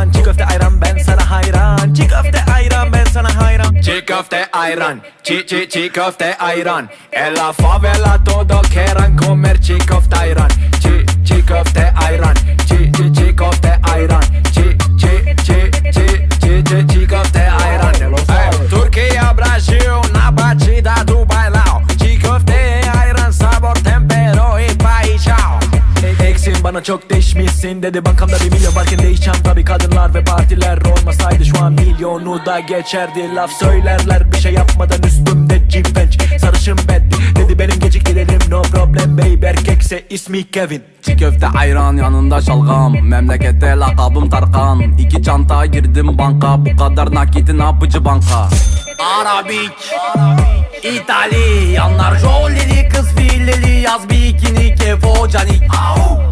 ayran Çiğ köfte ayran ben sana hayran. Çiğ köfte ayran ben sana hayran. Çiğ köfte ayran Çiğ çiğ çiğ köfte ayran En la favela todo quieran comer Eksin bana çok değişmişsin dedi. Bankamda bir milyon varken değişeceğim tabi kadınlar ve partiler Olmasaydı şu an milyonu da geçerdi. Laf söylerler bir şey yapmadan üstümde G-Bench Sarışın bad dedi. Benim geciktirelim no problem babe. Erkekse ismi Kevin. Çiğ köfte ayran yanında şalgam. Memlekette lakabım Tarkan. İki çanta girdim banka. Bu kadar nakiti ne yapıcı banka? Arabik İtalyanlar jolili kız fileli Yaz bikini kefo canik Au.